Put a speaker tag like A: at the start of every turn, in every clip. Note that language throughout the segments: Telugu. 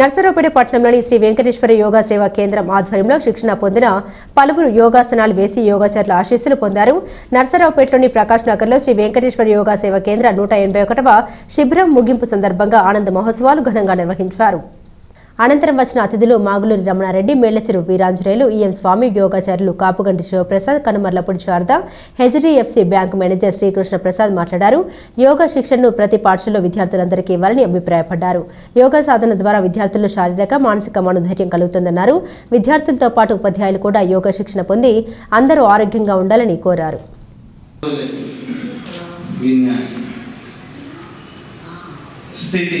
A: నర్సరావుపేట పట్టణంలోని శ్రీ వెంకటేశ్వర యోగా సేవా కేంద్రం ఆధ్వర్యంలో శిక్షణ పొందిన పలువురు యోగాసనాలు వేసి యోగాచారుల ఆశీస్సులు పొందారు. నర్సరావుపేటలోని ప్రకాష్ నగర్లో శ్రీ వెంకటేశ్వర యోగా సేవా కేంద్ర నూట ఎనభై ఒకటవ శిబిరం ముగింపు సందర్భంగా ఆనంద మహోత్సవాలు ఘనంగా నిర్వహించారు. అనంతరం వచ్చిన అతిథులు Maguluri Ramanareddy Mellacheru Veeranjaneyulu EM Swamy Yogacharyulu Kapuganti Sivaprasad Kanumarlapudi Sharada HDFC bank manager Srikrishna Prasad మాట్లాడారు. యోగా శిక్షణను ప్రతి పాఠశాలలో విద్యార్థులందరికీ ఇవ్వాలని అభిప్రాయపడ్డారు. యోగా సాధన ద్వారా విద్యార్థుల్లో శారీరక మానసిక మనోధైర్యం కలుగుతుందన్నారు. విద్యార్థులతో పాటు ఉపాధ్యాయులు కూడా యోగా శిక్షణ పొంది అందరూ ఆరోగ్యంగా ఉండాలని కోరారు.
B: స్థితి.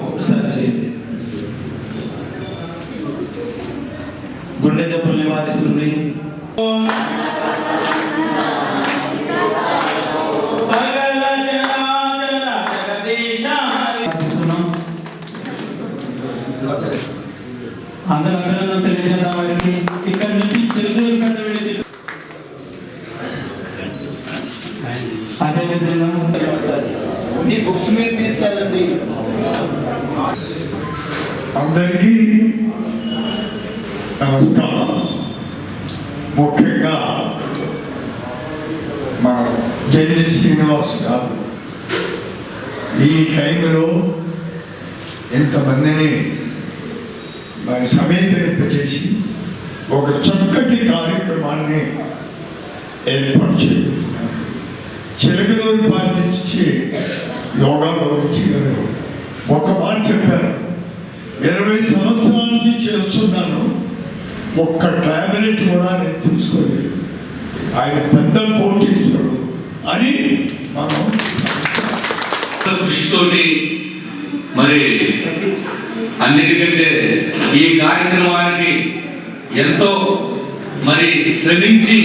B: గుండె జబ్బులు నివారిస్తుంది. అందరూ అభినందన తెలియజేద్దాం వారికి ఇక్కడి నుంచి చిరుదూరు కంట వెళ్ళి అదేవిధంగా
C: ఈ బుక్స్ మీరు తీసుకెళ్ళండి
D: అందరికీ నమస్కారం ముఖ్యంగా మన జల్లి శ్రీనివాస్ గారు. ఈ టైంలో ఇంతమందిని మరి సమీకరింపజేసి ఒక చక్కటి కార్యక్రమాన్ని ఏర్పాటు చేస్తున్నారు. చిలకలూరు పాటించి యోగాలో చేయగలరు ఒక మాట చెప్పారు. ఇరవై సంవత్సరాల నుంచి చేస్తున్నాను. ఒక్క టాబ్లెట్ కూడా నేను తీసుకోలేదు. ఆయన పెద్ద కోటీశ్వరుడు అని మనం
E: కృషితోటి మరి అన్నిటికంటే ఈ కార్యక్రమానికి ఎంతో మరి శ్రమించి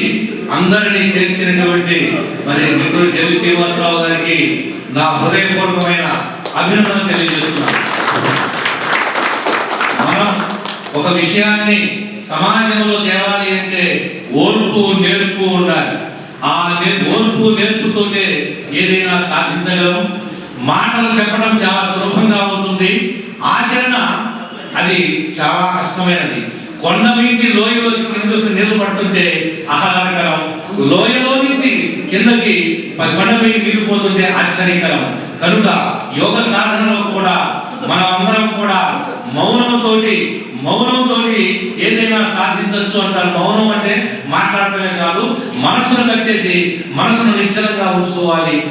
E: అందరినీ చేర్చినటువంటి మరి మిత్రుడు జలి శ్రీనివాసరావు గారికి నా హృదయపూర్వకమైన అభినందన తెలియజేస్తున్నాను. మనం ఒక విషయాన్ని సమాజంలో తేవాలి అంటే ఓర్పు నేర్పు ఉండాలి. ఆ ఓర్పు నేర్పుతోనే ఏదైనా సాధించగలం మాటలు చెప్పడం చాలా సులభంగా ఉంటుంది. ఆచరణ అది చాలా కష్టమైనది. కొండ నుంచి లోయలోకి కిందకు నీళ్ళు పడుతుంటే ఆహ్లాదకరం. లోయలో నుంచి కిందకి కొండపై నీళ్ళు పోతుంటే ఆశ్చర్యకరం. కనుక యోగ సాధనలో కూడా మనం అందరం కూడా మౌనంతోటి మౌనం ఏదైనా సాధించవచ్చు అంటారు. మౌనం అంటే మాట్లాడటమే కాదు మనసును కట్టేసి మనసును నిశ్చలంగా ఉంచుకోవాలి.